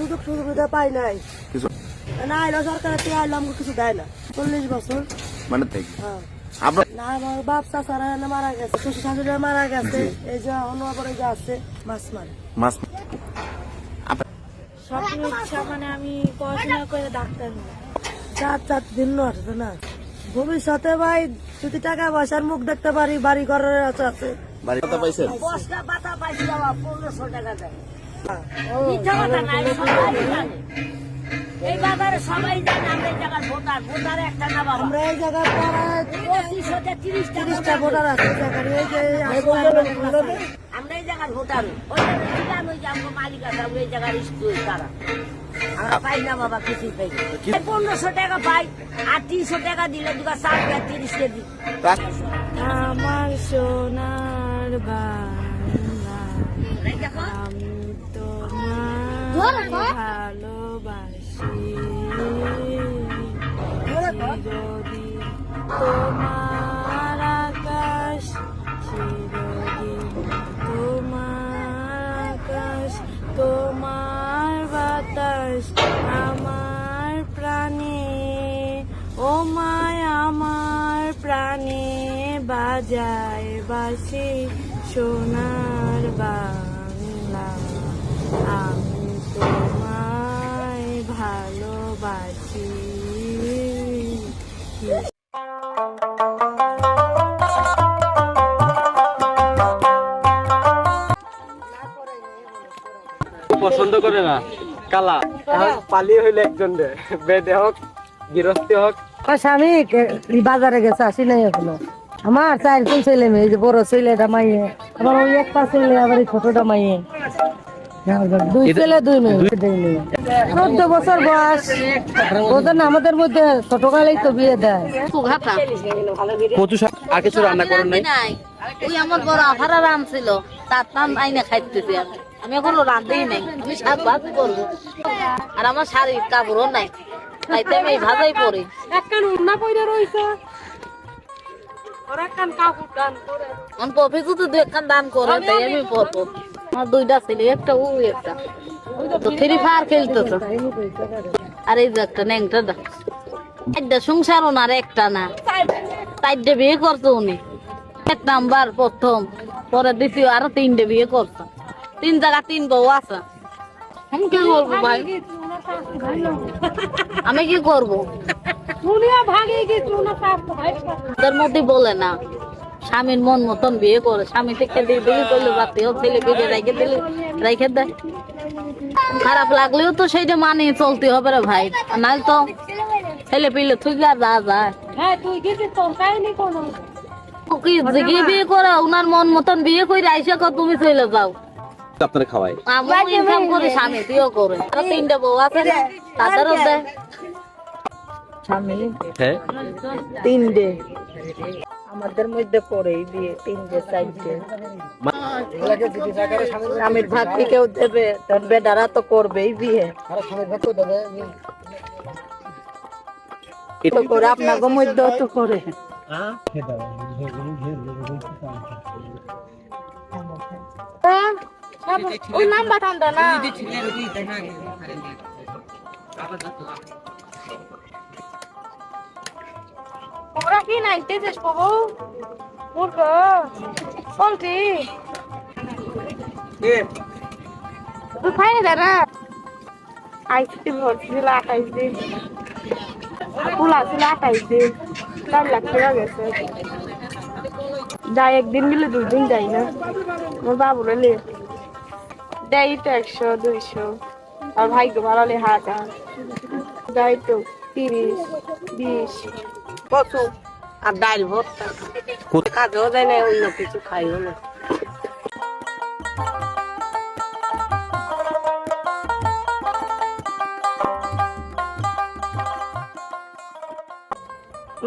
সুযোগ সুবিধা পাই নাই। কিছু না আইলো সরকারের আইলো আমাকে কিছু দেয় না। চল্লিশ বছর। মানে হ্যাঁ। এই যে আছে মাছ সব ইচ্ছা মানে আমি পড়াশোনা করে ডাক্তার চার চার দিন আসবে না ভবিষ্যতে ভাই যদি টাকা পয়সার মুখ দেখতে পারি বাড়ি ঘরের আছে আছে সবাই জানে এই বাজারে সবাই জানে আমরা এই জায়গার ভোটার ভোটার একটা না বাবা আমরা এই পঁচিশ হতে তিরিশ তিরিশটা ভোটার আছে এই এই যে আমরা এই জায়গার ভোটার ওই জায়গায় ছিলাম ওই যে আমার মালিক আছে আমরা এই জায়গার স্কুল তারা আমরা পাই না বাবা কিছুই পাই পনেরোশো টাকা পাই আর তিনশো টাকা দিলে দুটা চার টাকা তিরিশ কেজি। আমার সোনার বাংলা আমি তোমার বাজায় বাসি সোনার বাংলা। আমি তোমায় ভালোবাসি। পছন্দ করে না কালা। পালি হইলে একজন বেদে হোক গৃহস্থী হোক। স্বামী? বাজারে গেছে আসি নাই এখনও। আমার চার কোন ছেলে মেয়ে যে বড় ছেলেটা মাইয়ে আমার ওই একটা ছেলে আবার এই ছোটটা মাইয়ে। দুই ছেলে দুই মেয়ে দুই মেয়ে। চোদ্দ বছর বয়স। ওদের আমাদের মধ্যে ছোটকালেই তো বিয়ে দেয়। কচু শাক আর কিছু রান্না করেন নাই? নাই। ওই আমার বড় আফারা রান ছিল তার নাম আইনে খাইতেছি। আমি আমি এখনও রান্ধেই নাই। আমি শাক ভাত করব। আর আমার শাড়ির কাপড়ও নাই। তাইতে আমি এই ভাজাই পরি। আমার পপি তো দু একখান দান করে তাই আমি পরবো আমার দুইটা ছিল একটা ও একটা। তো থ্রি ফায়ার আর এই যে একটা ন্যাংটা দা। একটা সংসার ওনার একটা না। চারটে বিয়ে করতো উনি। এক নাম্বার প্রথম পরে দ্বিতীয় আরও তিনটে বিয়ে করতো তিন জায়গা তিন বউ আছে। আমি কি করব ভাই? আমি কি করব? মধ্যে বলে না স্বামীর মন মতন বিয়ে করে স্বামী থেকে বিয়ে করলে বাতি হোক ছেলে বিয়ে রেখে দিলে রেখে দেয়। খারাপ লাগলেও তো সেইটা মানিয়ে চলতে হবে রে ভাই নাহলে তো ছেলে পিলে তুই আর যা যায়। জিগি বিয়ে করে উনার মন মতন বিয়ে করে আইসা কর তুমি চলে যাও। আপনারা খাওয়াই আমিও ইনকাম করি স্বামী তুইও করে। আর তিনটা বউ আছে তাদেরও দেয় হ্যাঁ। তিনটে। আমাদের মধ্যে পড়েই বিয়ে তিনটে চারটে। স্বামীর ভাত কি কেউ দেবে? তার বেটারা তো করবেই বিয়ে। তো করে আপনাকে মধ্যে তো করে। ওই নাম্বার টানটা না ওরা কি নাই তেজেস পাবো মূর্খ পল্টি তুই খাই দে না আইসক্রিম ভরছিল আঠাইশ দিন ফুলা ছিল আঠাইশ দিন চার লাখ টাকা গেছে যাই একদিন গেলে দুই দিন যাই না আমার বাবুরা লে দেয় তো একশো দুইশো। আর ভাইকে ভাড়ালে হাজার। দেয় তো তিরিশ বিশ। কচু আর ডাল ভর্তা। কাজও যায় না অন্য কিছু খাইও না।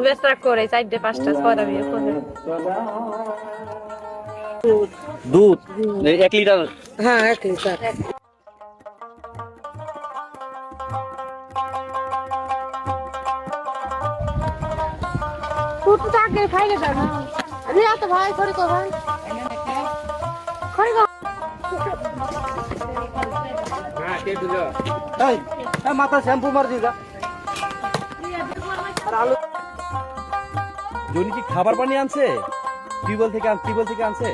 বেসরা করে চারটে পাঁচটা ছয়টা বিয়ে করে। দুধ। এক লিটার? হ্যাঁ এক লিটার। ভাই করে ভাই মাথা শ্যাম্পু মার দিগা আর আলু। জনি কি খাবার পানি আনছে? টিউবওয়েল থেকে টিউবওয়েল থেকে আনছে?